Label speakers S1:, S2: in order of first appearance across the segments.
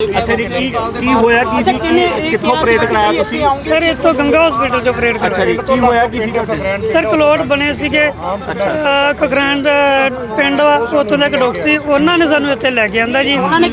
S1: ਅੱਛਾ ਜੀ ਕੀ ਕੀ ਹੋਇਆ? ਕੀ ਸੀ? ਕੀ- ਕਿੱਥੋਂ ਆਪਰੇਟ ਕਰਾਇਆ ਤੁਸੀਂ?
S2: ਸਰ ਇੱਥੋਂ ਗੰਗਾ ਹਸਪੀਟਲ ਚੋਂ ਆਪਰੇਟ
S1: ਅੱਛਾ
S2: ਕਰਾਇਆ।
S1: ਜੀ ਕੀ ਹੋਇਆ? ਕੀ ਸੀ
S2: ਸਰ ਕਲੋਟ ਬਣੇ ਸੀਗੇ। ਕਗਰਾਂਡ ਪਿੰਡ ਵਾ ਉੱਥੋਂ ਦਾ ਇੱਕ ਡਾਕਟਰ ਸੀ। ਉਹਨਾਂ ਨੇ ਸਾਨੂੰ ਇੱਥੇ ਲੈ ਕੇ ਆਂਦਾ ਜੀ। ਉਹਨਾਂ ਨੇ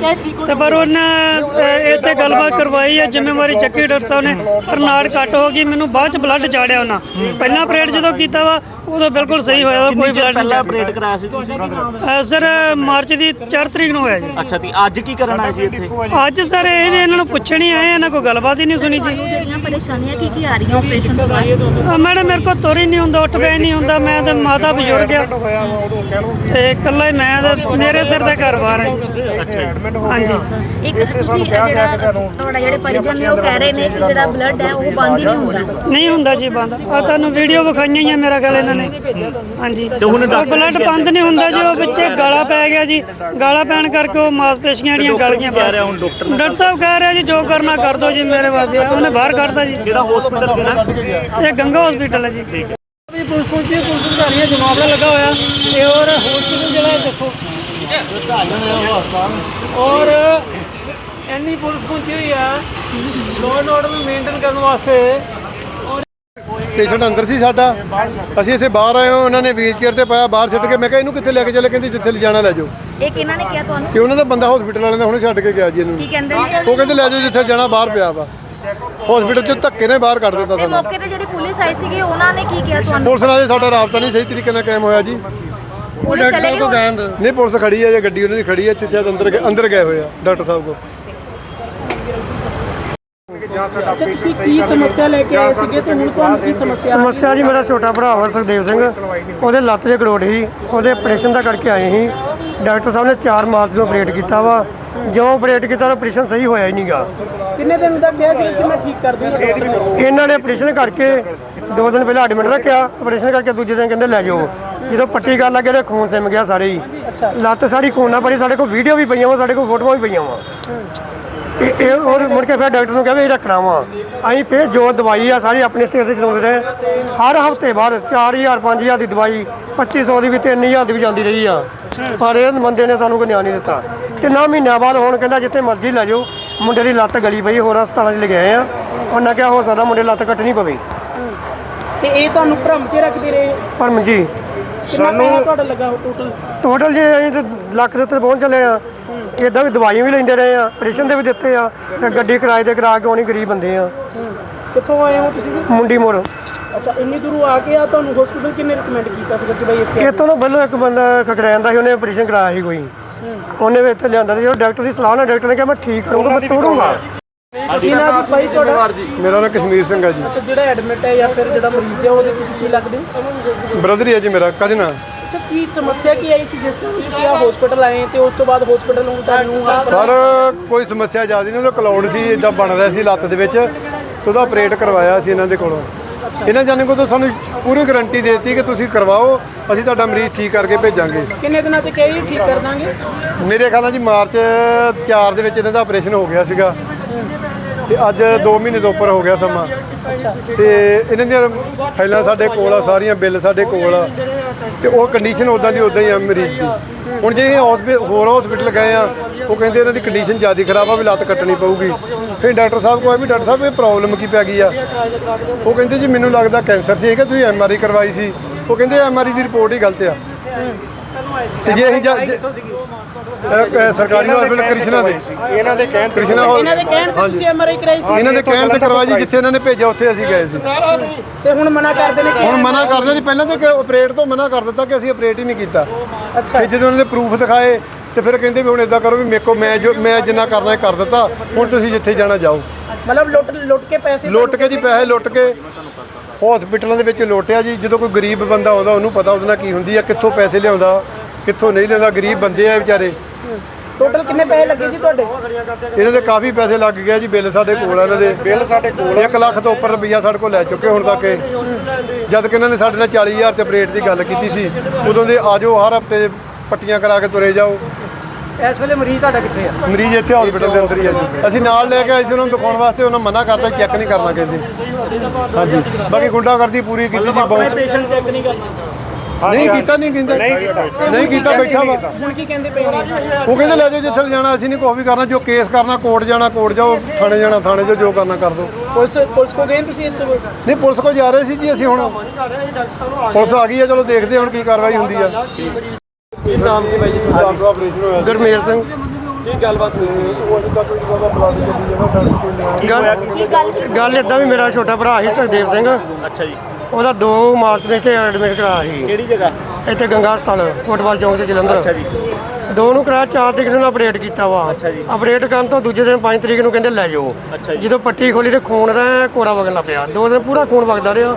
S2: ਤੇ ਪਰ ਉਹਨਾਂ ਅਹ, ਇੱਥੇ ਗੱਲਬਾਤ ਕਰਵਾਈ ਹੈ ਜ਼ਿੰਮੇਵਾਰੀ ਚੱਕੀ ਡਾਕਟਰ ਸਾਹਿਬ ਨੇ। ਪਰ ਨਾੜ ਕੱਟ ਹੋ ਗਈ ਮੈਨੂੰ ਬਾਅਦ ਚ ਬਲੱਡ ਚਾੜਿਆ ਉਹਨਾਂ। ਪਹਿਲਾਂ ਆਪਰੇਟ ਜਦੋਂ ਕੀਤਾ ਵਾ ਉਦੋਂ ਬਿਲਕੁਲ ਸਹੀ ਹੋਇਆ ਕੋਈ ਬਲੱਡ
S1: ਪਹਿਲਾਂ ਆਪਰੇਟ ਕਰਾਇਆ ਸੀ ਤੁਸੀਂ?
S2: ਅਹ, ਸਰ ਮਾਰਚ ਦੀ 4 ਤਰੀਕ ਨੂੰ ਹੋਇਆ ਜੀ।
S1: ਅੱਛਾ ਤੇ ਅੱਜ ਕੀ ਕਰਨ ਆਏ ਸੀ ਇੱਥੇ?
S2: ਅੱਜ ਸਰ ਇਹ ਵੀ ਇਹਨਾਂ ਨੂੰ ਪੁੱਛਣ ਹੀ ਆਏ ਇਹਨਾਂ ਕੋਈ ਗੱਲਬਾਤ ਹੀ ਨਹੀਂ ਸੁਣੀ ਜੀ।
S3: ਜਿਹੜੀਆਂ ਪਰੇਸ਼ਾਨੀਆਂ ਕੀ ਕੀ ਆ ਰਹੀਆਂ ਆਪਰੇਸ਼ਨ ਤੋਂ ਬਾਅਦ?
S2: ਅਹ, ਮੈਡਮ ਮੇਰੇ ਕੋਲ ਤੁਰ ਹੀ ਨਹੀਂ ਹੁੰਦਾ ਉੱਠ ਬੈ ਨਹੀਂ ਹੁੰਦਾ ਮੈਂ ਤੇ ਮਾਤਾ ਬਜ਼ੁਰਗ ਆ। ਤੇ ਇਕੱਲਾ ਹੀ ਮੈਂ ਤੇ ਮੇਰੇ ਸਿਰ ਦਾ ਘਰ ਬਾਹਰ ਹੈ ਹਾਂਜੀ।
S3: ਇੱਕ ਤੁਸੀਂ ਜਿਹੜਾ ਤੁਹਾਡਾ ਜਿਹੜੇ ਪਰਿਜਨ ਨੇ ਉਹ ਕਹਿ ਰਹੇ ਨੇ ਕਿ ਜਿਹੜਾ ਬਲੱਡ ਹੈ ਉਹ ਬੰਦ ਹੀ ਨਹੀਂ ਹੁੰਦਾ।
S2: ਨਹੀਂ ਹੁੰਦਾ ਜੀ ਬੰਦ। ਆ ਤੁਹਾਨੂੰ ਵੀਡੀਓ ਵਿਖਾਈਆਂ ਹੀ ਆ ਮੇਰਾ ਗੱਲ ਇਹਨਾਂ ਨੇ ਹਾਂਜੀ।
S1: ਤੇ ਹੁਣ
S2: ਉਹ ਬਲੱਡ ਬੰਦ ਨਹੀਂ ਹੁੰਦਾ ਜੀ ਉਹ ਵਿੱਚੇ ਗਾਲਾ ਪੈ ਗਿਆ ਜੀ। ਗਾਲਾ ਪੈਣ ਕਰਕੇ ਉਹ ਮਾਸਪੇਸ਼ੀਆਂ ਜਿਹੜੀਆਂ ਗਲ ਗਈਆਂ
S1: ਹੁਣ? ਡਾਕਟਰ ਨੇ
S2: ਡਾਕਟਰ ਸਾਹਿਬ ਕਹਿ ਰਿਹਾ ਜੀ ਜੋ ਕਰਨਾ ਕਰ ਦੋ ਜੀ ਮੇਰੇ ਵਾਸਤੇ। ਉਹਨੇ ਬਾਹਰ ਕੱਢਤਾ ਜੀ।
S1: ਕਿਹੜਾ ਹਸਪੀਟਲ ਕਿਹੜਾ?
S2: ਇਹ ਗੰਗਾ ਹਸਪੀਟਲ ਹੈ ਜੀ। ਵੀ ਪੁਲਿਸ ਪਹੁੰਚੀ ਪੁਲਿਸ ਅਧਿਕਾਰੀਆਂ ਜਮਾਵੜਾ ਲੱਗਾ ਹੋਇਆ। ਤੇ ਹੋਰ ਹਸਪੀਟਲ ਜਿਹੜਾ ਦੇਖੋ। ਔਰ ਇੰਨੀ ਪੁਲਿਸ ਪਹੁੰਚੀ ਹੋਈ ਆ। ਲੋਅ ਐਂਡ ਆਰਡਰ ਨੂੰ ਮੇਨਟੇਨ ਕਰਨ ਵਾਸਤੇ
S4: ਪੇਸ਼ੈਂਟ ਅੰਦਰ ਸੀ ਸਾਡਾ। ਅਸੀਂ ਇੱਥੇ ਬਾਹਰ ਆਏ ਹਾਂ ਉਹਨਾਂ ਨੇ ਵੀਲ ਚੇਅਰ ਤੇ ਪਾਇਆ ਬਾਹਰ ਸਿੱਟ ਕੇ। ਮੈਂ ਕਿਹਾ ਇਹਨੂੰ ਕਿੱਥੇ ਲੈ ਕੇ ਚੱਲੇ? ਕਹਿੰਦੀ ਜਿੱਥੇ ਲਿਜਾਣਾ ਲੈ ਜਾਓ।
S3: ਇਹ ਕਿਹਨਾਂ ਨੇ ਕਿਹਾ ਤੁਹਾਨੂੰ?
S4: ਤੇ ਉਹਨਾਂ ਦਾ ਬੰਦਾ ਹਸਪੀਟਲ ਵਾਲਿਆਂ ਨੇ ਹੁਣੇ ਛੱਡ ਕੇ ਗਿਆ ਜੀ ਇਹਨੂੰ।
S3: ਕੀ ਕਹਿੰਦੇ ਨੇ?
S4: ਉਹ ਕਹਿੰਦੇ ਲੈ ਜਾਓ ਜਿੱਥੇ ਜਾਣਾ ਬਾਹਰ ਪਿਆ ਵਾ। ਹਸਪੀਟਲ ਚ ਧੱਕੇ ਨੇ ਬਾਹਰ ਕੱਢ ਦਿੱਤਾ
S3: ਤੇ
S4: ਸਾਨੂੰ।
S3: ਮੌਕੇ ਤੇ ਜਿਹੜੀ ਪੁਲਿਸ ਆਈ ਸੀਗੀ ਉਹਨਾਂ ਨੇ ਕੀ ਕਿਹਾ ਤੁਹਾਨੂੰ?
S4: ਪੁਲਿਸ ਨਾਲ ਸਾਡਾ ਰਾਬਤਾ ਨਹੀਂ ਸਹੀ ਤਰੀਕੇ ਨਾਲ ਕਾਇਮ ਹੋਇਆ ਜੀ।
S3: ਪੁਲਿਸ ਚਲੇ ਗਈ ਹੁਣ?
S4: ਨਹੀਂ ਪੁਲਿਸ ਖੜੀ ਹੈ ਜੇ ਗੱਡੀ ਉਹਨਾਂ ਦੀ ਖੜੀ ਹੈ ਇੱਥੇ ਸ਼ਾਇਦ ਅੰਦਰ ਗਏ- ਅੰਦਰ ਗਏ ਹੋਏ ਆ ਡਾਕਟਰ ਸਾਹਿਬ ਕੋਲ।
S5: ਅੱਛਾ ਤੁਸੀਂ ਕੀ ਸਮੱਸਿਆ ਲੈ ਕੇ ਆਏ ਸੀਗੇ ਤੇ ਹੁਣ ਤੁਹਾਨੂੰ ਕੀ ਸਮੱਸਿਆ
S6: ਸਮੱਸਿਆ ਜੀ ਮੇਰਾ ਛੋਟਾ ਭਰਾ ਵਾ ਸੁਖਦੇਵ ਸਿੰਘ ਉਹਦੇ ਲੱਤ 'ਚ ਗੜੋੜ ਸੀ ਉਹਦੇ ਆਪਰੇਸ਼ਨ ਦਾ ਕਰਕੇ ਆਏ ਸੀ। ਡਾਕਟਰ ਸਾਹਿਬ ਨੇ 4 ਮਾਰਚ ਨੂੰ ਆਪਰੇਟ ਕੀਤਾ ਵਾ। ਜੋ ਆਪਰੇਟ ਕੀਤਾ ਤਾਂ ਆਪਰੇਸ਼ਨ ਸਹੀ ਹੋਇਆ ਹੀ ਨਹੀਂਗਾ
S5: ਕਿੰਨੇ ਦਿਨ ਦਾ ਕਿਹਾ ਸੀ ਕਿ ਮੈਂ ਠੀਕ ਕਰ ਦੂੰਗਾ?
S6: ਇਹਨਾਂ ਨੇ ਆਪਰੇਸ਼ਨ ਕਰਕੇ ਦੋ ਦਿਨ ਪਹਿਲਾਂ ਐਡਮਿਟ ਰੱਖਿਆ। ਆਪਰੇਸ਼ਨ ਕਰਕੇ ਦੂਜੇ ਦਿਨ ਕਹਿੰਦੇ ਲੈ ਜਾਓ। ਜਦੋਂ ਪੱਟੀ ਕਰਨ ਲੱਗੇ ਤੇ ਖੂਨ ਸਿਮ ਗਿਆ ਸਾਰੇ ਹੀ। ਲੱਤ ਸਾਰੀ ਖੂਨ ਨਾਲ ਭਰੀ ਸਾਡੇ ਕੋਲ ਵੀਡੀਓ ਵੀ ਪਈਆਂ ਵਾ ਸਾਡੇ ਕੋਲ ਫੋਟੋਆਂ ਵੀ ਪਈਆਂ ਵਾ। ਤੇ ਇਹ ਹੋਰ ਮੁੜ ਕੇ ਫਿਰ ਡਾਕਟਰ ਨੂੰ ਕਹਿੰਦੇ ਇਹ ਰੱਖਣਾ ਵਾ। ਅਸੀਂ ਫਿਰ ਜੋ ਦਵਾਈ ਆ ਸਾਰੀ ਆਪਣੇ ਸਟੇਟ ਤੇ ਚਲਾਉਂਦੇ ਰਹੇ। ਹਰ ਹਫ਼ਤੇ ਬਾਅਦ 4000 5000 ਦੀ ਦਵਾਈ 2500 ਦੀ ਵੀ 3000 ਦੀ ਵੀ ਜਾਂਦੀ ਰਹੀ ਆ। ਪਰ ਇਹ ਬੰਦੇ ਨੇ ਸਾਨੂੰ ਕੋਈ ਨਿਆਂ ਨਹੀਂ ਦਿੱਤਾ। ਤਿੰਨਾਂ ਮਹੀਨਿਆਂ ਬਾਅਦ ਹੁਣ ਕਹਿੰਦਾ ਜਿੱਥੇ ਮਰਜ਼ੀ ਲੈ ਜਾਓ ਮੁੰਡੇ ਦੀ ਲੱਤ ਗਲੀ ਪਈ ਹੋਰ ਹਸਪਤਾਲਾਂ 'ਚ ਲੈ ਗਏ ਆ। ਉਹਨਾਂ ਕਿਹਾ ਹੋ ਸਕਦਾ ਮੁੰਡੇ ਦੀ ਲੱਤ ਕੱਟਣੀ ਪਵੇ।
S5: ਤੇ ਇਹ ਤੁਹਾਨੂੰ ਭਰਮ 'ਚ ਰੱਖਦੇ ਰਹੇ?
S6: ਪਰ ਮੰਜੀ
S5: ਸਾਨੂੰ ਤੁਹਾਡਾ ਲੱਗਾ ਟੋਟਲ
S6: ਟੋਟਲ ਜੇ ਅਸੀਂ ਤੇ ਲੱਖ ਦੇ ਉੱਤੇ ਪਹੁੰਚ ਚੱਲੇ ਆ। ਇਦਾਂ ਵੀ ਦਵਾਈਆਂ ਵੀ ਲੈਂਦੇ ਰਹੇ ਆ ਆਪਰੇਸ਼ਨ ਦੇ ਵੀ ਦਿੱਤੇ ਆ ਤੇ ਗੱਡੀ ਕਿਰਾਏ ਤੇ ਕਰਾ ਕੇ ਆਉਣੀ ਗਰੀਬ ਬੰਦੇ ਆ।
S5: ਕਿੱਥੋਂ ਆਏ ਹੋ ਤੁਸੀਂ?
S6: ਮੁੰਡੀ ਮੋੜ।
S5: ਅੱਛਾ ਇੰਨੀ ਦੂਰੋਂ ਆ ਕੇ ਆ ਤੁਹਾਨੂੰ ਹਸਪੀਟਲ ਕਿੰਨੇ ਰეკਮੈਂਡ ਕੀਤਾ ਸੀਗਾ ਕਿ ਬਈ ਇੱਥੇ?
S6: ਇੱਥੋਂ ਤੋਂ ਪਹਿਲਾਂ ਇੱਕ ਬੰਦਾ ਖਕੜੈਨ ਦਾ ਸੀ ਉਹਨੇ ਆਪਰੇਸ਼ਨ ਕਰਾਇਆ ਸੀ ਕੋਈ। ਉਹਨੇ ਵੀ ਇੱਥੇ ਲਿਆਂਦਾ ਸੀ ਜਦੋਂ ਡਾਕਟਰ ਦੀ ਸਲਾਹ ਨਾਲ ਡਾਕਟਰ ਨੇ ਕਿਹਾ ਮੈਂ ਠੀਕ ਕਰੂੰਗਾ ਮੈਂ ਤੋੜੂੰਗਾ।
S5: ਕੀ ਨਾਮ ਜੀ ਬਾਈ ਤੁਹਾਡਾ।
S4: ਮੇਰਾ ਨਾਮ ਕਸ਼ਮੀਰ ਸਿੰਘ ਹੈ ਜੀ।
S5: ਅੱਛਾ ਜਿਹੜਾ ਐਡਮਿਟ ਹੈ ਜਾਂ ਫਿਰ ਜਿਹੜਾ ਮਰੀਜ਼ ਹੈ ਉਹਦੇ ਤੁਸੀਂ ਕੀ ਲੱਗਦੇ ਹੋ?
S4: ਬ੍ਰਦਰ ਹੀ ਹੈ ਜੀ ਮੇਰਾ ਕਜ਼ਨ
S5: ਅੱਛਾ ਕੀ ਸਮੱਸਿਆ ਕੀ ਆਈ ਸੀ ਜਿਸ ਕਾਰਨ ਤੁਸੀਂ ਆ ਹਸਪੀਟਲ ਆਏ ਤੇ ਉਸ ਤੋਂ ਬਾਅਦ ਹਸਪੀਟਲ ਹੁਣ ਤੁਹਾਨੂੰ ਆ
S4: ਸਰ ਕੋਈ ਸਮੱਸਿਆ ਜ਼ਿਆਦਾ ਨਹੀਂ ਉਹਦਾ ਕਲਾਉਡ ਸੀ ਇਦਾਂ ਬਣ ਰਿਹਾ ਸੀ ਲੱਤ ਦੇ ਵਿੱਚ ਤੇ ਉਹਦਾ ਆਪਰੇਟ ਕਰਵਾਇਆ ਸੀ ਇਹਨਾਂ ਦੇ ਕੋਲੋਂ। ਇਹਨਾਂ ਜਾਣੇ ਕੋਲ ਤਾਂ ਸਾਨੂੰ ਪੂਰੀ ਗਾਰੰਟੀ ਦਿੱਤੀ ਕਿ ਤੁਸੀਂ ਕਰਵਾਓ ਅਸੀਂ ਤੁਹਾਡਾ ਮਰੀਜ਼ ਠੀਕ ਕਰਕੇ ਭੇਜਾਂਗੇ।
S5: ਕਿੰਨੇ ਦਿਨਾਂ 'ਚ ਕਹੀ ਠੀਕ ਕਰ ਦਾਂਗੇ?
S4: ਮੇਰੇ ਖਿਆਲ ਨਾਲ ਜੀ ਮਾਰਚ 4 ਦੇ ਵਿੱਚ ਇਹਨਾਂ ਦਾ ਆਪਰੇਸ਼ਨ ਹੋ ਗਿਆ ਸੀਗਾ। ਤੇ ਅੱਜ 2 ਮਹੀਨੇ ਤੋਂ ਉੱਪਰ ਹੋ ਗਿਆ ਸਮਾਂ। ਤੇ ਇਹਨਾਂ ਦੀਆਂ ਫਾਈਲਾਂ ਸਾਡੇ ਕੋਲ ਆ ਸਾਰੀਆਂ ਬਿੱਲ ਸਾਡੇ ਕੋਲ ਆ। ਤੇ ਉਹ ਕੰਡੀਸ਼ਨ ਉਦਾਂ ਦੀ ਉਦਾਂ ਹੀ ਆ ਮਰੀਜ਼ ਦੀ। ਹੁਣ ਜੇ ਇਹ ਹੋਰ ਹਸਪੀਟਲ ਗਏ ਆ, ਉਹ ਕਹਿੰਦੇ ਇਹਨਾਂ ਦੀ ਕੰਡੀਸ਼ਨ ਜ਼ਿਆਦਾ ਖਰਾਬ ਆ, ਵੀ ਲੱਤ ਕੱਟਣੀ ਪਊਗੀ। ਫਿਰ ਡਾਕਟਰ ਸਾਹਿਬ ਕੋਲ ਆਏ ਵੀ ਡਾਕਟਰ ਸਾਹਿਬ, ਇਹ ਪ੍ਰੋਬਲਮ ਕੀ ਪੈ ਗਈ ਆ? ਉਹ ਕਹਿੰਦੇ ਜੀ ਮੈਨੂੰ ਲੱਗਦਾ ਕੈਂਸਰ ਸੀ ਕਿ ਤੁਸੀਂ ਐਮਆਰਆਈ ਕਰਵਾਈ ਸੀ। ਉਹ ਕਹਿੰਦੇ ਐਮਆਰਆਈ ਦੀ ਰਿਪੋਰਟ ਹੀ ਗਲਤ ਆ। ਤੇ ਜੇ ਅਸੀਂ ਜਾ- ਜੇ- ਅਹ, ਅਹ, ਸਰਕਾਰੀ ਹਸਪੀਟਲ ਕ੍ਰਿਸ਼ਨਾ ਦੇ। ਇਹਨਾਂ ਦੇ ਕਹਿਣ ਕ੍ਰਿਸ਼ਨਾ
S5: ਇਹਨਾਂ ਦੇ ਕਹਿਣ ਤੇ ਤੁਸੀਂ ਐਮਆਰਆਈ ਕਰਾਈ ਸੀ।
S4: ਇਹਨਾਂ ਦੇ ਕਹਿਣ ਤੇ ਕਰਵਾ ਜੀ ਜਿੱਥੇ ਇਹਨਾਂ ਨੇ ਭੇਜਿਆ ਉੱਥੇ ਅਸੀਂ ਗਏ ਸੀ।
S5: ਤੇ ਹੁਣ ਮਨਾ ਕਰਦੇ ਨੇ ਕਿ
S4: ਹੁਣ ਮਨਾ ਕਰਦੇ ਸੀ। ਪਹਿਲਾਂ ਤਾਂ ਆਪਰੇਟ ਤੋਂ ਮਨਾ ਕਰ ਦਿੱਤਾ ਕਿ ਅਸੀਂ ਆਪਰੇਟ ਹੀ ਨਹੀਂ ਕੀਤਾ।
S5: ਅੱਛਾ।
S4: ਤੇ ਜਦੋਂ ਉਹਨਾਂ ਦੇ ਪ੍ਰੂਫ ਦਿਖਾਏ ਤੇ ਫਿਰ ਕਹਿੰਦੇ ਵੀ ਹੁਣ ਇਦਾਂ ਕਰੋ ਵੀ ਮੇਰੇ ਕੋ ਮੈਂ ਜੋ ਮੈਂ ਜਿੰਨਾ ਕਰਨਾ ਹੈ ਕਰ ਦਿੱਤਾ। ਹੁਣ ਤੁਸੀਂ ਜਿੱਥੇ ਜਾਣਾ ਜਾਓ।
S5: ਮਤਲਬ ਲੁੱਟ ਲੁੱਟ ਕੇ ਪੈਸੇ
S4: ਲੁੱਟ ਕੇ ਜੀ ਪੈਸੇ ਲੁੱਟ ਕੇ ਹਸਪੀਟਲਾਂ ਦੇ ਵਿੱਚ ਲੁੱਟਿਆ ਜੀ। ਜਦੋਂ ਕੋਈ ਗਰੀਬ ਬੰਦਾ ਆਉਂਦਾ ਉਹਨੂੰ ਪਤਾ ਉਹਦੇ ਨਾਲ ਕੀ ਹੁੰਦੀ ਆ ਕਿੱਥੋਂ ਪੈਸੇ ਲਿਆਉਂਦਾ। ਕਿੱਥੋਂ ਨਹੀਂ ਲਿਆਉਂਦਾ ਗਰੀਬ ਬੰਦੇ ਆ ਵਿਚਾਰੇ।
S5: ਟੋਟਲ ਕਿੰਨੇ ਪੈਸੇ ਲੱਗੇ ਜੀ ਤੁਹਾਡੇ?
S4: ਇਹਨਾਂ ਦੇ ਕਾਫੀ ਪੈਸੇ ਲੱਗ ਗਏ ਜੀ ਬਿੱਲ ਸਾਡੇ ਕੋਲ ਆ ਇਹਨਾਂ ਦੇ। ਬਿੱਲ ਸਾਡੇ ਕੋਲ 1 ਲੱਖ ਤੋਂ ਉੱਪਰ ਰੁਪਈਆ ਸਾਡੇ ਕੋਲ ਲੈ ਚੁੱਕੇ ਹੁਣ ਤੱਕ ਇਹ। ਜਦ ਕਿ ਇਹਨਾਂ ਨੇ ਸਾਡੇ ਨਾਲ 40000 ਤੇ ਆਪਰੇਟ ਦੀ ਗੱਲ ਕੀਤੀ ਸੀ ਉਦੋਂ ਦੇ ਆਜੋ ਹਰ ਹਫ਼ਤੇ ਪੱਟੀਆਂ ਕਰਾ ਕੇ ਤੁਰੇ ਜਾਓ।
S5: ਇਸ ਵੇਲੇ ਮਰੀਜ਼ ਤੁਹਾਡਾ ਕਿੱਥੇ ਆ?
S4: ਮਰੀਜ਼ ਇੱਥੇ ਹਸਪੀਟਲ ਦੇ ਅੰਦਰ ਹੀ ਹੈ ਜੀ। ਅਸੀਂ ਨਾਲ ਲੈ ਕੇ ਆਏ ਸੀ ਉਹਨਾਂ ਨੂੰ ਦਿਖਾਉਣ ਵਾਸਤੇ ਉਹਨਾਂ ਮਨਾ ਕਰਤਾ ਚੈੱਕ ਨਹੀਂ ਕਰਨਾ ਕਹਿੰਦੇ ਹਾਂਜੀ। ਬਾਕੀ ਗੁੰਡਾਗਰਦੀ ਪੂਰੀ ਕੀਤੀ ਜੀ ਬਹੁਤ
S5: ਪੇਸ਼ੈਂਟ ਚੈੱਕ ਨਹੀਂ ਕਰਨਾ।
S1: ਨਹੀਂ ਕੀਤਾ ਨਹੀਂ ਕਹਿੰਦੇ ਨਹੀਂ ਕੀਤਾ। ਬੈਠਾ ਵਾ।
S5: ਹੁਣ ਕੀ ਕਹਿੰਦੇ ਪਏ ਨੇ?
S1: ਉਹ ਕਹਿੰਦੇ ਲੈ ਜਾਓ ਜਿੱਥੇ ਜਾਣਾ ਅਸੀਂ ਨਹੀਂ ਕੁਛ ਵੀ ਕਰਨਾ। ਜੋ ਕੇਸ ਕਰਨਾ ਕੋਰਟ ਜਾਣਾ ਕੋਰਟ ਜਾਓ ਥਾਣੇ ਜਾਣਾ ਥਾਣੇ ਜਾਓ ਜੋ ਕਰਨਾ ਕਰ ਦਿਓ।
S5: ਪੁਲਿਸ ਪੁਲਿਸ ਕੋ ਗਏ ਤੁਸੀਂ ਇੱਥੇ?
S1: ਨਹੀਂ ਪੁਲਿਸ ਕੋਲ ਜਾ ਰਹੇ ਸੀ ਜੀ ਅਸੀਂ ਹੁਣ। ਪੁਲਿਸ ਆ ਗਈ ਆ ਚਲੋ ਦੇਖਦੇ ਹਾਂ ਹੁਣ ਕੀ ਕਾਰਵਾਈ ਹੁੰਦੀ ਆ। ਕੀ ਨਾਮ ਕੀ ਬਾਈ ਜੀ? ਸਰਦਾਰ ਦਾ ਆਪਰੇਸ਼ਨ ਹੋਇਆ
S6: ਗਰਮੇਲ ਸਿੰਘ।
S1: ਕੀ ਗੱਲਬਾਤ ਹੋਈ ਸੀ? ਉਹ ਅਜੇ ਤੱਕ ਕੋਈ ਜ਼ਿਆਦਾ ਬਲੱਡ ਚੱਲੀ ਜਾਂਦਾ ਡਾਕਟਰ ਕੋਈ
S6: ਗੱਲ
S3: ਕੀ ਗੱਲ ਕੀ
S6: ਗੱਲ ਇਦਾਂ ਵੀ ਮੇਰਾ ਛੋਟਾ ਭਰਾ ਸੀ ਸੁਖਦੇਵ ਸਿੰਘ।
S7: ਅੱਛਾ ਜੀ।
S6: ਉਹਦਾ 2 ਮਾਰਚ ਨੂੰ ਇੱਥੇ ਐਡਮਿਟ ਕਰਾਇਆ ਸੀ।
S7: ਕਿਹੜੀ ਜਗ੍ਹਾ?
S6: ਇੱਥੇ ਗੰਗਾ ਹਸਪਤਾਲ ਫੁੱਟਬਾਲ ਚੌਂਕ 'ਚ ਜਲੰਧਰ।
S7: ਅੱਛਾ ਜੀ।
S6: ਦੋ ਨੂੰ ਕਰਾਇਆ 4 ਤਰੀਕ ਨੂੰ ਆਪਰੇਟ ਕੀਤਾ ਵਾ।
S7: ਅੱਛਾ ਜੀ।
S6: ਆਪਰੇਟ ਕਰਨ ਤੋਂ ਦੂਜੇ ਦਿਨ 5 ਤਰੀਕ ਨੂੰ ਕਹਿੰਦੇ ਲੈ ਜਾਓ। ਜਦੋਂ ਪੱਟੀ ਖੋਲੀ ਤੇ ਖੂਨ ਰਹਿ ਕੋਰਾ ਵਗਣ ਲੱਗ ਪਿਆ। ਦੋ ਦਿਨ ਪੂਰਾ ਖੂਨ ਵਗਦਾ ਰਿਹਾ।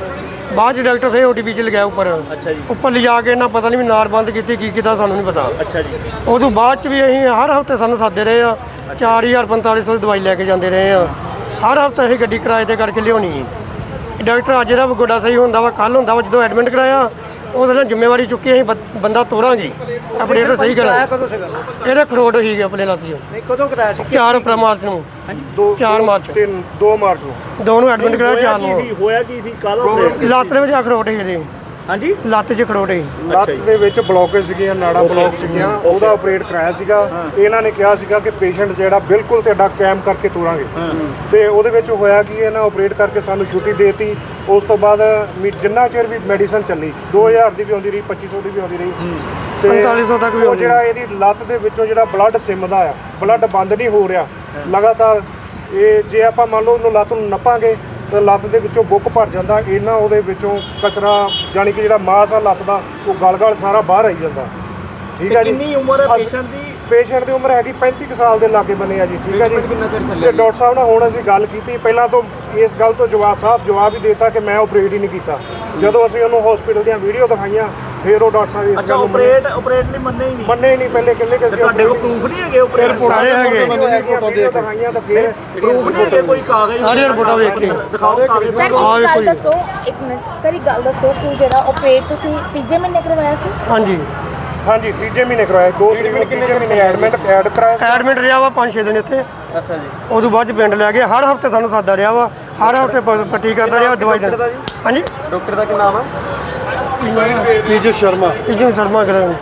S6: ਬਾਅਦ ਚ ਡਾਕਟਰ ਫੇਰ ਓਟੀਪੀ ਚ ਲਗਾਇਆ ਉੱਪਰ।
S7: ਅੱਛਾ ਜੀ।
S6: ਉੱਪਰ ਲਿਜਾ ਕੇ ਇਹਨਾਂ ਪਤਾ ਨਹੀਂ ਵੀ ਨਾਰ ਬੰਦ ਕੀਤੀ ਕੀ ਕੀਤਾ ਸਾਨੂੰ ਨਹੀਂ ਪਤਾ।
S7: ਅੱਛਾ ਜੀ।
S6: ਉਦੋਂ ਬਾਅਦ ਚ ਵੀ ਅਸੀਂ ਹਰ ਹਫ਼ਤੇ ਸਾਨੂੰ ਸਾਦੇ ਰਹੇ ਆ। 4000 4500 ਦੀ ਦਵਾਈ ਲੈ ਕੇ ਜਾਂਦੇ ਰਹੇ ਆ। ਹਰ ਹਫ਼ਤੇ ਅਸੀਂ ਗੱਡੀ ਕਿਰਾਏ ਤੇ ਕਰਕੇ ਲਿਆਉਣੀ। ਡਾਕਟਰ ਅੱਜ ਦਾ ਗੋਡਾ ਸਹੀ ਹੁੰਦਾ ਵਾ ਕੱਲ ਹੁੰਦਾ ਵਾ ਜਦੋਂ ਐਡਮਿਟ ਕਰਾਇਆ ਉਹਦੇ ਨਾਲ ਜ਼ਿੰਮੇਵਾਰੀ ਚੁੱਕੀ ਅਸੀਂ ਬ- ਬੰਦਾ ਤੋਰਾਂਗੇ। ਆਪਣੇ ਇਹਨੂੰ ਸਹੀ ਕਰਾਂ
S5: ਕਦੋਂ ਸੀਗਾ
S6: ਇਹਦੇ ਖਰੋਟ ਹੋਈ ਗਿਆ ਆਪਣੇ ਲੱਤ 'ਚ।
S5: ਨਹੀਂ ਕਦੋਂ ਕਰਾਇਆ ਸੀ?
S6: 4 ਅਪ੍ਰੈਲ ਮਾਰਚ ਨੂੰ।
S1: ਦੋ
S6: 4 ਮਾਰਚ।
S1: 3 2 ਮਾਰਚ ਨੂੰ।
S6: ਦੋ ਨੂੰ ਐਡਮਿਟ ਕਰਾਇਆ 4
S7: ਹੋਇਆ ਕੀ
S6: ਨੂੰ।
S7: ਸੀ? ਹੋਇਆ ਕੀ ਸੀ? ਕਾਹਦਾ ਆਪਰੇਟ
S6: ਲੱਤ ਦੇ ਵਿੱਚ ਅਖਰੋਟ ਸੀ ਇਹਦੇ।
S7: ਹਾਂਜੀ?
S6: ਲੱਤ 'ਚ ਖਰੋਟ ਸੀ
S1: ਲੱਤ ਦੇ ਵਿੱਚ ਬਲੌਕੇਜ ਸੀਗੀਆਂ ਨਾੜਾ ਬਲੌਕ ਸੀਗੀਆਂ ਉਹਦਾ ਆਪਰੇਟ ਕਰਾਇਆ ਸੀਗਾ। ਇਹਨਾਂ ਨੇ ਕਿਹਾ ਸੀਗਾ ਕਿ ਪੇਸ਼ੈਂਟ ਜਿਹੜਾ ਬਿਲਕੁਲ ਤੁਹਾਡਾ ਕੈਮ ਕਰਕੇ ਤੋਰਾਂਗੇ। ਤੇ ਉਹਦੇ ਵਿੱਚ ਹੋਇਆ ਕਿ ਇਹਨਾਂ ਆਪਰੇਟ ਕਰਕੇ ਸਾਨੂੰ ਛੁੱਟੀ ਦੇਤੀ। ਉਸ ਤੋਂ ਬਾਅਦ ਮੀ- ਜਿੰਨਾ ਚਿਰ ਵੀ ਮੈਡੀਸਨ ਚੱਲੀ 2000 ਦੀ ਵੀ ਆਉਂਦੀ ਰਹੀ 2500 ਦੀ ਵੀ ਆਉਂਦੀ ਰਹੀ।
S6: 4500 ਤੱਕ ਵੀ
S1: ਉਹ
S6: ਆਉਂਦੀ
S1: ਜਿਹੜਾ ਇਹਦੀ ਲੱਤ ਦੇ ਵਿੱਚੋਂ ਜਿਹੜਾ ਬਲੱਡ ਸਿਮਦਾ ਆ ਬਲੱਡ ਬੰਦ ਨਹੀਂ ਹੋ ਰਿਹਾ। ਲਗਾਤਾਰ ਇਹ ਜੇ ਆਪਾਂ ਮੰਨ ਲਓ ਉਹਨੂੰ ਲੱਤ ਨੂੰ ਨੱਪਾਂਗੇ ਲੱਤ ਦੇ ਵਿੱਚੋਂ ਬੁੱਕ ਭਰ ਜਾਂਦਾ ਇਹਨਾਂ ਉਹਦੇ ਵਿੱਚੋਂ ਕਚਰਾ ਯਾਨੀ ਕਿ ਜਿਹੜਾ ਮਾਸ ਆ ਲੱਤ ਦਾ ਉਹ ਗਲ-ਗਲ ਸਾਰਾ ਬਾਹਰ ਆਈ ਜਾਂਦਾ। ਠੀਕ ਹੈ ਜੀ?
S7: ਕਿੰਨੀ ਉਮਰ ਹੈ ਪੇਸ਼ੈਂਟ ਦੀ?
S1: ਪੇਸ਼ੈਂਟ ਦੀ ਉਮਰ ਹੈਗੀ 35 ਕੁ ਸਾਲ ਦੇ ਲਾਗੇ ਬੰਨੇ ਆ ਜੀ? ਠੀਕ ਹੈ ਜੀ ਤੇ ਡਾਕਟਰ ਸਾਹਿਬ ਨਾਲ ਹੁਣ ਅਸੀਂ ਗੱਲ ਕੀਤੀ ਪਹਿਲਾਂ ਤੋਂ ਇਸ ਗੱਲ ਤੋਂ ਜਵਾਬ ਸਾਹਿਬ ਜਵਾਬ ਹੀ ਦਿੱਤਾ ਕਿ ਮੈਂ ਆਪਰੇਟ ਹੀ ਨਹੀਂ ਕੀਤਾ। ਜਦੋਂ ਅਸੀਂ ਉਹਨੂੰ ਹਸਪੀਟਲ ਦੀਆਂ ਵੀਡੀਓ ਦਿਖਾਈਆਂ ਫਿਰ ਉਹ ਡਾਕਟਰ ਸਾਹਿਬ ਇਸ
S7: ਅੱਛਾ
S1: ਗੱਲ ਨੂੰ ਮੰਨੇ
S7: ਆਪਰੇਟ ਆਪਰੇਟ ਨਹੀਂ ਮੰਨੇ ਹੀ ਨਹੀਂ।
S1: ਮੰਨੇ ਹੀ ਨਹੀਂ ਪਹਿਲੇ ਕਹਿੰਦੇ ਕਿ ਅਸੀਂ
S7: ਤੁਹਾਡੇ ਕੋਲ ਪ੍ਰੂਫ ਨਹੀਂ ਹੈਗੇ ਆਪਰੇਟ
S6: ਸਾਰੇ ਹੈਗੇ
S1: ਰਿਪੋਰਟਾਂ ਦੇ ਦਿਖਾਈਆਂ ਤਾਂ ਫਿਰ
S7: ਪ੍ਰੂਫ ਨਹੀਂ ਹੈਗੇ ਕੋਈ ਕਾਗਜ਼
S6: ਸਾਰੀਆਂ ਰਿਪੋਰਟਾਂ ਵੇਖ ਕੇ
S7: ਦਿਖਾਓ ਕਾਗਜ਼।
S3: ਸਰ
S6: ਆਹ
S3: ਇੱਕ
S6: ਵੇਖੋ
S3: ਗੱਲ। ਦੱਸੋ ਇੱਕ ਮਿੰਟ। ਸਰ ਇੱਕ ਗੱਲ ਦੱਸੋ ਕਿ ਜਿਹੜਾ ਆਪਰੇਟ ਤੁਸੀਂ ਤੀਜੇ ਮਹੀਨੇ ਕਰਵਾਇਆ ਸੀ?
S6: ਹਾਂਜੀ।
S1: ਹਾਂਜੀ ਤੀਜੇ ਮਹੀਨੇ ਕਰਾਇਆ ਦੋ ਤਰੀਕ ਨੂੰ ਤੀਜੇ ਮਹੀਨੇ ਐਡਮਿਟ ਐਡ ਕਰਾਇਆ
S6: ਐਡਮਿਟ ਰਿਹਾ ਵਾ 5-6 ਦਿਨ ਇੱਥੇ।
S7: ਅੱਛਾ ਜੀ।
S6: ਉਦੋਂ ਬਾਅਦ ਚ ਪਿੰਡ ਲੈ ਗਏ। ਹਰ ਹਫ਼ਤੇ ਸਾਨੂੰ ਸਾਦਾ ਰਿਹਾ ਵਾ। ਹਰ ਹਫ਼ਤੇ ਪੱਟੀ ਕਰਦਾ ਰਿਹਾ ਦਵਾਈ ਦਾ ਹਾਂਜੀ?
S7: ਡਾਕਟਰ ਦਾ ਕੀ ਨਾਮ ਹੈ
S1: ਪੀਜੀ ਸ਼ਰਮਾ।
S6: ਇਜਨ ਸ਼ਰਮਾ ਕਰ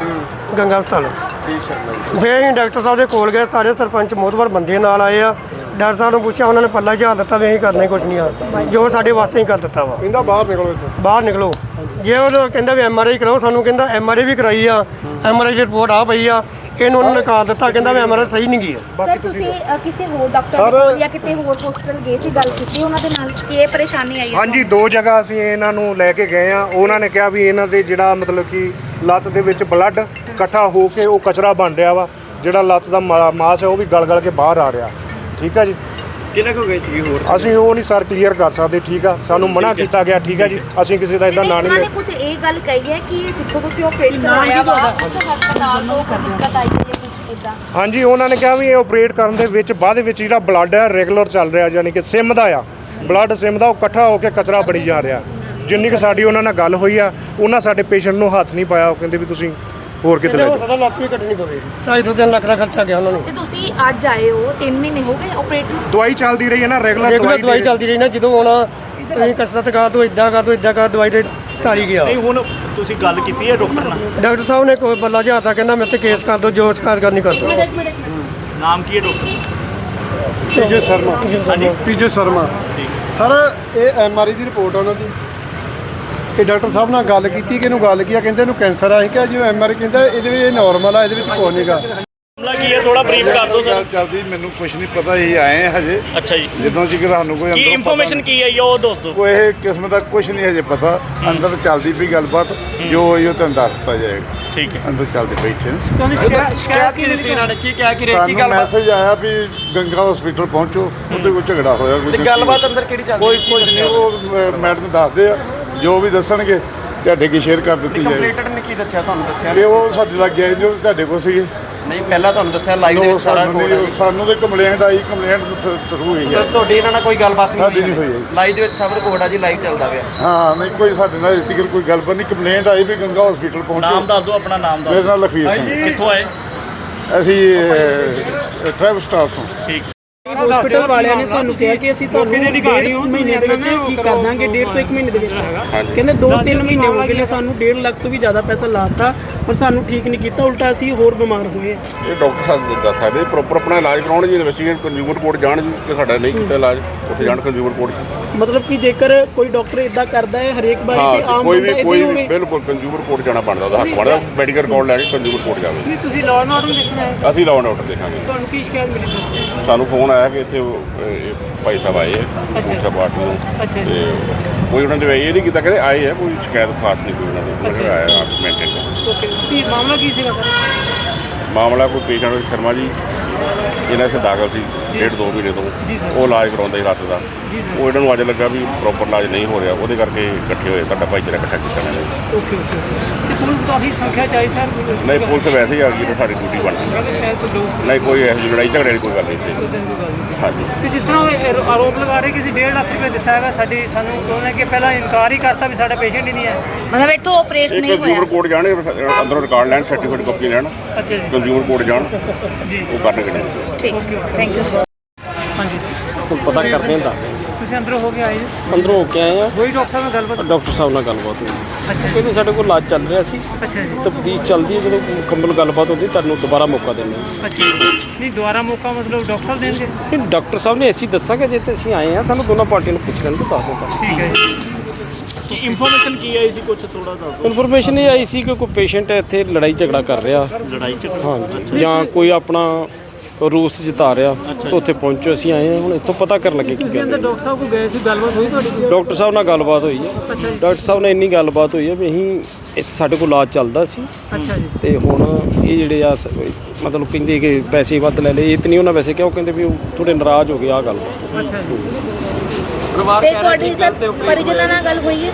S6: ਗੰਗਾ ਹਸਪਤਾਲ। ਫਿਰ ਅਸੀਂ ਡਾਕਟਰ ਸਾਹਿਬ ਦੇ ਕੋਲ ਗਏ ਸਾਰੇ ਸਰਪੰਚ ਮੋਹਤਵਰ ਬੰਦੇ ਨਾਲ ਆਏ ਆ। ਡਾਕਟਰ ਸਾਹਿਬ ਨੂੰ ਪੁੱਛਿਆ ਉਹਨਾਂ ਨੇ ਪੱਲਾ ਝਾੜ ਦਿੱਤਾ ਵੀ ਅਸੀਂ ਕਰਨਾ ਹੀ ਕੁਛ ਨਹੀਂ ਆ। ਜੋ ਸਾਡੇ ਵਾਸਤੇ ਹੀ ਕਰ ਦਿੱਤਾ ਵਾ।
S1: ਕਹਿੰਦਾ ਬਾਹਰ ਨਿਕਲੋ ਇੱਥੋਂ।
S6: ਬਾਹਰ ਨਿਕਲੋ। ਜੇ ਉਹ ਕਹਿੰਦਾ ਵੀ ਐਮ ਆਰ ਆਈ ਕਰਾਓ ਸਾਨੂੰ ਕਹਿੰਦਾ ਐਮ ਆਰ ਆਈ ਵੀ ਕਰਾਈ ਆ। ਐਮ ਆਰ ਆਈ ਦੀ ਰਿਪੋਰਟ ਆ ਪਈ ਆ। ਇਹਨੂੰ ਉਹਨਾਂ ਨੇ ਕਾਲ ਦਿੱਤਾ ਕਹਿੰਦਾ ਆਰ ਆਈ ਸਹੀ ਨਹੀਂ ਗਈ ਆ
S3: ਸਰ ਤੁਸੀਂ ਅ, ਕਿਸੇ ਹੋਰ ਡਾਕਟਰ ਦੇ ਕੋਲ ਜਾਂ ਕਿਤੇ ਹੋਰ ਹਸਪੀਟਲ ਗਏ ਸੀ ਗੱਲ ਕੀਤੀ ਉਹਨਾਂ ਦੇ ਨਾਲ ਕਿ ਇਹ ਪਰੇਸ਼ਾਨੀ ਆਈ ਹੈ?
S1: ਹਾਂਜੀ ਦੋ ਜਗ੍ਹਾ ਅਸੀਂ ਇਹਨਾਂ ਨੂੰ ਲੈ ਕੇ ਗਏ ਆ ਉਹਨਾਂ ਨੇ ਕਿਹਾ ਵੀ ਇਹਨਾਂ ਦੇ ਜਿਹੜਾ ਮਤਲਬ ਕਿ ਲੱਤ ਦੇ ਵਿੱਚ ਬਲੱਡ ਇਕੱਠਾ ਹੋ ਕੇ ਉਹ ਕਚਰਾ ਬਣ ਰਿਹਾ ਵਾ ਜਿਹੜਾ ਲੱਤ ਦਾ ਮਾ- ਮਾਸ ਹੈ ਉਹ ਵੀ ਗਲ-ਗਲ ਕੇ ਬਾਹਰ ਆ ਰਿਹਾ। ਠੀਕ ਹੈ ਜੀ?
S7: ਕਿਹਨੇ ਕੋ ਗਏ ਸੀ ਹੋਰ?
S1: ਅਸੀਂ ਉਹ ਨਹੀਂ ਸਰ ਕਲੀਅਰ ਕਰ ਸਕਦੇ ਠੀਕ ਆ। ਸਾਨੂੰ ਮਨਾ ਕੀਤਾ ਗਿਆ ਠੀਕ ਹੈ ਜੀ। ਅਸੀਂ ਕਿਸੇ ਦਾ ਇਦਾਂ ਨਾਂ ਨਹੀਂ ਲੈ
S3: ਕੁਝ ਇਹ ਗੱਲ ਕਹੀ ਹੈ ਕਿ ਜਿੱਥੋਂ ਤੁਸੀਂ ਆਪਰੇਟ ਕਰਵਾਇਆ ਵਾ ਹਸਪਤਾਲ ਤੋਂ ਦਿੱਕਤ ਆਈ ਹੈ ਜਾਂ ਕੁਝ ਇਦਾਂ
S1: ਹਾਂਜੀ ਉਹਨਾਂ ਨੇ ਕਿਹਾ ਵੀ ਇਹ ਆਪਰੇਟ ਕਰਨ ਦੇ ਵਿੱਚ ਬਾਅਦ ਵਿੱਚ ਜਿਹੜਾ ਬਲੱਡ ਹੈ ਰੈਗੂਲਰ ਚੱਲ ਰਿਹਾ ਯਾਨੀ ਕਿ ਸਿਮ ਦਾ ਆ। ਬਲੱਡ ਸਿਮ ਦਾ ਉਹ ਇਕੱਠਾ ਹੋ ਕੇ ਕਚਰਾ ਬਣੀ ਜਾ ਰਿਹਾ। ਜਿੰਨੀ ਕਿ ਸਾਡੀ ਉਹਨਾਂ ਨਾਲ ਗੱਲ ਹੋਈ ਆ ਉਹਨਾਂ ਸਾਡੇ ਪੇਸ਼ੈਂਟ ਨੂੰ ਹੱਥ ਨਹੀਂ ਪਾਇਆ ਉਹ ਕਹਿੰਦੇ ਵੀ ਤੁਸੀਂ ਹੋਰ ਕਿਤੇ ਲੈ
S6: ਹੋ
S1: ਜਾਓ।
S6: ਸਕਦਾ ਲੱਤ ਵੀ ਕੱਟਣੀ ਪਵੇ। 2.5 ਲੱਖ ਦਾ ਖਰਚਾ ਗਿਆ ਉਹਨਾਂ ਨੂੰ।
S3: ਤੇ ਤੁਸੀਂ ਅੱਜ ਆਏ ਹੋ 3 ਮਹੀਨੇ ਹੋ ਗਏ ਆਪਰੇਟ ਨੂੰ?
S1: ਦਵਾਈ ਚੱਲਦੀ ਰਹੀ ਹੈ ਨਾ ਰੈਗੂਲਰ
S6: ਰੈਗੂਲਰ ਦਵਾਈ ਚੱਲਦੀ ਰਹੀ ਨਾ ਜਦੋਂ ਆਉਣਾ ਤੁਸੀਂ ਕਸਰਤ ਕਰ ਦੋ ਇਦਾਂ ਕਰ ਦੋ ਇਦਾਂ ਕਰ ਦਵਾਈ ਤੇ ਤਾਰੀ ਗਿਆ।
S7: ਨਹੀਂ ਹੁਣ ਤੁਸੀਂ ਗੱਲ ਕੀਤੀ ਹੈ ਡਾਕਟਰ ਨਾਲ?
S6: ਡਾਕਟਰ ਸਾਹਿਬ ਨੇ ਕੋਈ ਬੱਲਾ ਜਿਹਾਤਾ ਕਹਿੰਦਾ ਮੇਰੇ ਤੇ ਕੇਸ ਕਰ ਦੋ ਜੋ ਸ਼ਿਕਾਇਤ ਕਰਨੀ ਕਰ ਦੋ।
S7: ਨਾਮ ਕੀ ਹੈ doctor?
S1: P J Sharma. P J Sharma. Sir ਇਹ ਐਮ ਆਰ ਆਈ ਦੀ ਰਿਪੋਰਟ ਆ ਉਹਨਾਂ ਦੀ। ਇਹ ਡਾਕਟਰ ਸਾਹਿਬ ਨਾਲ ਗੱਲ ਕੀਤੀ ਕਿ ਇਹਨੂੰ ਗੱਲ ਕੀ ਆ ਕਹਿੰਦੇ ਇਹਨੂੰ ਕੈਂਸਰ ਆ ਅਸੀਂ ਕਿਹਾ ਜੀ ਐਮ ਆਰ ਆਈ ਕਹਿੰਦਾ ਇਹਦੇ ਵਿੱਚ ਇਹ ਨਾਰਮਲ ਆ ਇਹਦੇ ਵਿੱਚ ਕੋਈ ਨਹੀਂਗਾ
S7: ਮਾਮਲਾ ਕੀ ਹੈ? ਥੋੜਾ ਬਰੀਫ ਕਰ ਦਿਓ
S8: ਗੱਲ
S7: ਸਰ
S8: ਚੱਲਦੀ ਮੈਨੂੰ ਕੁਝ ਨਹੀਂ ਪਤਾ ਇਹ ਆਏ ਆ ਹਜੇ।
S7: ਅੱਛਾ ਜੀ।
S8: ਜਦੋਂ ਜਿਗਰ ਸਾਨੂੰ ਕੋਈ
S7: ਕੀ
S8: ਅੰਦਰੋਂ
S7: ਇਨਫੋਰਮੇਸ਼ਨ ਕੀ ਹੈ ਉਹ ਦੱਸ ਦਿਓ।
S8: ਕੋਈ ਇਹ ਕਿਸਮ ਦਾ ਕੁਝ ਨਹੀਂ ਹਜੇ ਪਤਾ। ਅੰਦਰ ਚੱਲਦੀ ਪਈ ਗੱਲਬਾਤ ਜੋ ਹੋਈ ਉਹ ਤੁਹਾਨੂੰ ਦੱਸ ਦਿੱਤਾ ਜਾਏਗਾ।
S7: ਠੀਕ ਹੈ।
S8: ਅੰਦਰ ਚੱਲਦੇ ਬੈਠੇ ਨੇ।
S5: ਤੁਹਾਨੂੰ ਸ਼ਿਕਾਇਤ ਕੀ ਦਿੱਤੀ ਇਹਨਾਂ ਨੇ? ਕੀ ਕਿਹਾ ਕਿ
S8: ਸਾਨੂੰ ਮੈਸੇਜ ਆਇਆ ਵੀ ਗੰਗਾ ਹਸਪੀਟਲ ਪਹੁੰਚੋ ਉੱਥੇ ਕੋਈ ਝਗੜਾ ਹੋਇਆ ਕੋਈ ਗੱਲਬਾਤ
S5: ਅੰਦਰ ਕਿਹੜੀ ਚੱਲਦੀ?
S8: ਕੋਈ ਕੁਝ ਨਹੀਂ ਉਹ ਮੈਡਮ ਦੱਸਦੇ ਆ। ਜੋ ਵੀ ਦੱਸਣਗੇ ਤੁਹਾਡੇ ਕੀ ਸ਼ੇਅਰ ਕਰ ਦਿੱਤੀ ਜਾਏਗੀ।
S9: ਕੰਪਲੀਟਡ ਨੇ ਕੀ ਦੱਸਿਆ ਤੁਹਾਨੂੰ ਦੱਸਿਆ?
S8: ਤੇ ਉਹ ਸਾਡੇ ਲੱਗ ਗਿਆ ਜੋ ਤੁਹਾਡੇ ਕੋਲ ਸੀਗੇ।
S9: ਨਹੀਂ ਪਹਿਲਾਂ ਤੁਹਾਨੂੰ ਦੱਸਿਆ ਲਾਈਵ ਦੇ ਵਿੱਚ ਸਾਰਾ ਰਿਪੋਰਟ ਹੈ
S8: ਸਾਨੂੰ ਤੇ ਕੰਪਲੇਂਟ ਆਈ ਕੰਪਲੇਂਟ ਥਰੂ ਹੋਈ
S9: ਜੀ
S8: ਹੈ
S9: ਤੁਹਾਡੀ ਇਹਨਾਂ ਨਾਲ ਕੋਈ ਗੱਲਬਾਤ ਨਹੀਂ
S8: ਸਾਡੀ ਨਹੀਂ ਹੋਈ।
S9: ਲਾਈਵ ਦੇ ਵਿੱਚ ਸਭ ਰਿਪੋਰਟ ਆ ਜੀ ਲਾਈਵ ਚੱਲਦਾ ਪਿਆ।
S8: ਹਾਂ ਨਹੀਂ ਕੋਈ ਸਾਡੇ ਨਾਲ ਇਸ ਤੀਕਰ ਕੋਈ ਗੱਲਬਾਤ ਨਹੀਂ। ਕੰਪਲੇਂਟ ਆਈ ਵੀ ਗੰਗਾ ਹਸਪੀਟਲ
S7: ਨਾਮ
S8: ਪਹੁੰਚੋ
S7: ਦੱਸ ਦਿਓ ਆਪਣਾ ਨਾਮ ਦੱਸ
S8: ਮੇਰੇ ਨਾਲ ਲਖਵੀਰ ਸਿੰਘ।
S7: ਕਿੱਥੋਂ ਆਏ?
S8: ਅਸੀਂ ਟ੍ਰੈਵਲ ਸਟਾਫ ਤੋਂ।
S7: ਠੀਕ।
S5: ਹਸਪੀਟਲ ਵਾਲਿਆਂ ਨੇ ਸਾਨੂੰ ਕਿਹਾ ਕਿ ਅਸੀਂ ਤੁਹਾਨੂੰ ਡੇਢ ਮਹੀਨੇ ਦੇ ਵਿੱਚ ਕੀ ਕਰ। ਦਾਂਗੇ ਡੇਢ ਤੋਂ 1 ਮਹੀਨੇ ਦੇ ਵਿੱਚ। ਕਹਿੰਦੇ 2-3 ਮਹੀਨੇ ਹੋ ਗਏ ਨੇ ਸਾਨੂੰ 1.5 ਲੱਖ ਤੋਂ ਵੀ ਜ਼ਿਆਦਾ ਪੈਸਾ ਲਾਤਾ ਪਰ ਸਾਨੂੰ ਠੀਕ ਨਹੀਂ ਕੀਤਾ। ਉਲਟਾ ਅਸੀਂ ਹੋਰ ਬਿਮਾਰ ਹੋਏ।
S10: ਇਹ ਡਾਕਟਰ ਸਾਹਿਬ ਦੱਸ ਸਕਦੇ ਪ੍ਰੋਪਰ ਆਪਣਾ ਇਲਾਜ ਕਰਾਉਣ ਜੀ ਇਨਵੈਸਟੀਗੇਟ ਕੰਜ਼ਿਊਮਰ ਕੋਰਟ ਜਾਣ ਜੀ ਕਿ ਸਾਡਾ ਨਹੀਂ ਕੀਤਾ ਇਲਾਜ ਉੱਥੇ ਜਾਣ ਕੰਜ਼ਿਊਮਰ ਕੋਰਟ 'ਚ
S5: ਮਤਲਬ ਕਿ ਜੇਕਰ ਕੋਈ ਡਾਕਟਰ ਇਦਾਂ ਕਰਦਾ ਹੈ ਹਰੇਕ ਵਾਰੀ ਕਿ ਆਮ
S10: ਕੋਈ ਵੀ ਕੋਈ ਵੀ ਬਿਲਕੁਲ ਕੰਜ਼ਿਊਮਰ ਕੋਰਟ ਜਾਣਾ ਬਣਦਾ ਉਹਦਾ ਹੱਕ ਬਣਦਾ। ਮੈਡੀਕਲ ਰਿਕਾਰਡ ਲੈ ਕੇ ਕੰਜ਼ਿਊਮਰ ਕੋਰਟ ਜਾਵੇ।
S5: ਤੁਸੀਂ ਲਾਅ ਐਂਡ ਆਰਡਰ ਦੇਖਣਾ ਹੈ।
S10: ਅਸੀਂ ਲਾਉਣ ਆਰਡਰ ਦੇਖਾਂਗੇ।
S5: ਤੁਹਾਨੂੰ ਕੀ ਸ਼ਿਕਾਇਤ ਮਿਲੀ?
S10: ਸਾਨੂੰ ਫੋਨ ਆਇਆ ਕਿ ਇੱਥੇ ਉਹ, ਇਹ ਭਾਈ ਸਾਹਿਬ ਆਏ ਪੁਲਿਸ ਪਾਰਟੀ ਨੂੰ।
S5: ਅੱਛਾ ਜੀ।
S10: ਤੇ ਕੋਈ ਉਹਨਾਂ ਦੇ ਇਹ ਨਹੀਂ ਕੀਤਾ ਕਹਿੰਦੇ ਆਏ ਹੈ ਕੋਈ ਸ਼ਿਕਾਇਤ ਖਾਸ ਨਹੀਂ ਕੋਈ ਉਹਨਾਂ ਦੀ ਨੇ ਆਇਆ ਮੇਨਟੇਨ
S5: ਓਕੇ ਸੀ ਮਾਮਲਾ ਕੀ ਸੀਗਾ ਸਰ?
S10: ਮਾਮਲਾ ਕੋਈ ਪੇਸ਼ੈਂਟ ਸ਼ਰਮਾ ਜੀ ਇਹਨਾਂ ਇੱਥੇ ਦਾਖਲ ਸੀ ਡੇਢ ਦੋ ਮਹੀਨੇ ਤੋਂ। ਉਹ ਇਲਾਜ ਕਰਾਉਂਦਾ ਸੀ ਰਾਤ ਦਾ। ਉਹ ਇਹਨਾਂ ਨੂੰ ਅੱਜ ਲੱਗਾ ਵੀ ਪ੍ਰੋਪਰ ਇਲਾਜ ਨਹੀਂ ਹੋ ਰਿਹਾ। ਉਹਦੇ ਕਰਕੇ ਇਕੱਠੇ ਹੋਏ ਤੁਹਾਡਾ ਭਾਈਚਾਰਾ ਇਕੱਠਾ ਕੀਤਾ ਇਹਨਾਂ ਨੇ।
S5: ਓਕੇ ਓਕੇ ਤੇ ਪੁਲਿਸ ਕਾਫੀ ਸੰਖਿਆ ਚ ਆਈ ਸਰ?
S10: ਨਹੀਂ ਪੁਲਿਸ ਵੈਸੇ ਹੀ ਆ ਗਈ ਤਾਂ ਸਾਡੀ ਡਿਊਟੀ ਬਣਦੀ ਨਹੀਂ ਕੋਈ ਇਹੋ ਜਿਹੀ ਲੜਾਈ ਝਗੜੇ ਦੀ ਕੋਈ ਗੱਲ ਨਹੀਂ ਇੱਥੇ ਹਾਂਜੀ।
S2: ਤੇ ਜਿਸ ਤਰ੍ਹਾਂ ਉਹ ਆਰੋ- ਆਰੋਪ ਲਗਾ ਰਹੇ ਕਿ ਅਸੀਂ 1.5 ਲੱਖ ਰੁਪਏ ਦਿੱਤਾ ਹੈਗਾ ਸਾਡੀ ਸਾਨੂੰ ਉਹਨੇ ਕਿ ਪਹਿਲਾਂ ਇਨਕਾਰ ਹੀ ਕਰਤਾ ਵੀ ਸਾਡਾ ਪੇਸ਼ੈਂਟ ਹੀ ਨਹੀਂ ਹੈ।
S3: ਮਤਲਬ ਇੱਥੋਂ ਆਪਰੇਟ ਨਹੀਂ ਹੋਇਆ।
S10: ਕੰਜ਼ਿਊਮਰ ਕੋਰਟ ਜਾਣੇ ਅੰਦਰੋਂ ਰਿਕਾਰਡ ਲੈਣ ਸਰਟੀਫਿਕੇਟ ਕਾਪੀ ਲੈਣ
S2: ਅੱਛਾ ਜੀ।
S10: ਕੰਜ਼ਿਊਮਰ ਕੋਰਟ ਜਾਣ। ਉਹ ਕਰਨਗੇ।
S3: ਠੀਕ ਥੈਂਕ ਯੂ ਸਰ
S11: ਪਤਾ ਕਰਦੇ ਹਾਂ ਦੱਸਦੇ
S2: ਤੁਸੀਂ ਅੰਦਰੋਂ ਹੋ ਕੇ ਆਏ ਜੀ?
S11: ਅੰਦਰੋਂ ਹੋ ਕੇ ਆਏ ਆ
S2: ਕੋਈ ਡਾਕਟਰ ਸਾਹਿਬ ਨਾਲ ਗੱਲਬਾਤ?
S11: ਡਾਕਟਰ ਸਾਹਿਬ ਨਾਲ ਗੱਲਬਾਤ ਹੋਈ।
S2: ਅੱਛਾ
S11: ਕਹਿੰਦੇ ਸਾਡੇ ਕੋਲ ਇਲਾਜ ਚੱਲ ਰਿਹਾ ਸੀ।
S2: ਅੱਛਾ ਜੀ।
S11: ਤਬਦੀਲ ਚੱਲਦੀ ਹੈ ਜਦੋਂ ਮੁਕੰਮਲ ਗੱਲਬਾਤ ਹੁੰਦੀ ਤੁਹਾਨੂੰ ਦੁਬਾਰਾ ਮੌਕਾ ਦਿੰਦੇ ਹਾਂ।
S2: ਅੱਛਾ ਜੀ। ਨਹੀਂ ਦੁਬਾਰਾ ਮੌਕਾ ਮਤਲਬ ਡਾਕਟਰ ਸਾਹਿਬ ਦੇਣਗੇ?
S11: ਨਹੀਂ ਡਾਕਟਰ ਸਾਹਿਬ ਨੇ ਅਸੀਂ ਦੱਸਾਂਗੇ ਜੇ ਤੇ ਅਸੀਂ ਆਏ ਆ ਸਾਨੂੰ ਦੋਨਾਂ ਪਾਰਟੀਆਂ ਨੂੰ ਪੁੱਛ ਲੈਣ ਤੋਂ ਦੱਸ ਦਿੰਦਾ
S2: ਠੀਕ ਹੈ ਜੀ।
S1: ਕੀ ਇਨਫੋਰਮੇਸ਼ਨ ਕੀ ਆਈ ਸੀ? ਕੁਝ ਥੋੜਾ ਦੱਸ
S11: ਇਨਫੋਰਮੇਸ਼ਨ ਇਹ ਆਈ ਸੀ ਕਿ ਕੋਈ ਪੇਸ਼ੈਂਟ ਇੱਥੇ ਲੜਾਈ ਝਗੜਾ ਕਰ ਰਿਹਾ।
S1: ਲੜਾਈ ਚ
S11: ਹਾਂਜੀ। ਜਾਂ ਕੋਈ ਆਪਣਾ ਰੂਸ ਜਿਤਾ ਰਿਹਾ ਉੱਥੇ ਪਹੁੰਚੋ ਅਸੀਂ ਆਏ ਹਾਂ। ਹੁਣ ਇੱਥੋਂ ਪਤਾ ਕਰਨ ਲੱਗੇ ਕੀ
S5: ਅੰਦਰ ਡਾਕਟਰ ਸਾਹਿਬ ਕੋਲ ਗਏ ਸੀ ਗੱਲਬਾਤ ਹੋਈ ਤੁਹਾਡੀ ਕੋਈ?
S11: ਡਾਕਟਰ ਸਾਹਿਬ ਨਾਲ ਗੱਲਬਾਤ ਹੋਈ ਹੈ। ਡਾਕਟਰ ਸਾਹਿਬ ਨਾਲ ਇੰਨੀ ਗੱਲਬਾਤ ਹੋਈ ਹੈ ਵੀ ਅਸੀਂ ਇੱਥੇ ਸਾਡੇ ਕੋਲ ਇਲਾਜ ਚੱਲਦਾ ਸੀ। ਤੇ ਹੁਣ ਇਹ ਜਿਹੜੇ ਆ ਮਤਲਬ ਕਹਿੰਦੇ ਕਿ ਪੈਸੇ ਵੱਧ ਲੈ ਲਏ ਇਹ ਤਾਂ ਨਹੀਂ ਉਹਨਾਂ ਵੈਸੇ ਕਿਹਾ ਉਹ ਕਹਿੰਦੇ ਵੀ ਉਹ ਥੋੜੇ ਨਾਰਾਜ਼ ਹੋ ਗਏ ਆ ਗੱਲ
S5: ਅੱਛਾ ਜੀ।
S3: ਤੇ ਤੁਹਾਡੀ ਸਰ ਪਰਿਜਨਾਂ ਨਾਲ ਗੱਲ ਹੋਈ ਹੈ?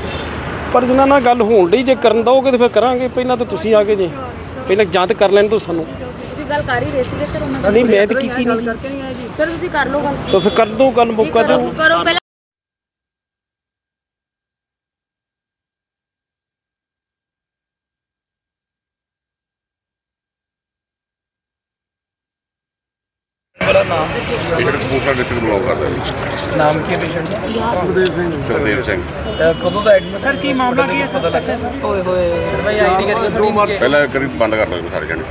S11: ਪਰ ਜਿਨ੍ਹਾਂ ਨਾਲ ਗੱਲ ਹੋਣ ਲਈ ਜੇ ਕਰਨ ਦੋਗੇ ਤੇ ਫਿਰ ਕਰਾਂਗੇ ਪਹਿਲਾਂ ਤਾਂ ਤੁਸੀਂ ਆ ਕੇ ਜੇ। ਪਹਿਲਾਂ ਜਾਂਚ ਕਰ ਲੈਣ ਤੋਂ ਸਾਨੂੰ।
S3: ਗੱਲ ਕਰ ਹੀ ਰਹੇ ਸੀਗੇ ਸਰ ਉਹਨਾਂ ਨਾਲ
S11: ਨਹੀਂ ਮੈਂ ਤਾਂ ਕੀਤੀ ਨਹੀਂ।
S3: ਸਰ ਤੁਸੀਂ ਕਰ ਲਓ ਗੱਲ।
S11: ਤਾਂ ਫਿਰ ਕਰ ਦੋ ਗੱਲ
S3: ਜੀ,
S11: ਮੌਕਾ
S3: ਕਰੋ
S11: ਦਿਓ।
S3: ਕਰੋ ਪਹਿਲਾਂ
S10: ਪੇਸ਼ੈਂਟ ਕਪੂਰਥਲਾ ਡਿਸਟ੍ਰਿਕਟ ਬਿਲੋਂਗ ਕਰਦਾ ਜੀ।
S5: ਨਾਮ ਕੀ ਪੇਸ਼ੈਂਟ
S10: ਸਿੰਘ।
S5: ਕਦੋਂ ਦਾ ਐਡਮਿਟ
S2: ਸਰ ਕੀ ਮਾਮਲਾ ਕੀ ਹੈ? ਸਰ
S5: ਓਏ ਹੋਏ। ਭਾਈ ਆਈਡੀ ਕਰਕੇ ਥੋੜੀ
S10: ਪਹਿਲਾਂ ਕਰੀ ਬੰਦ ਕਰ ਲਓ ਸਾਰੇ ਜਣੇ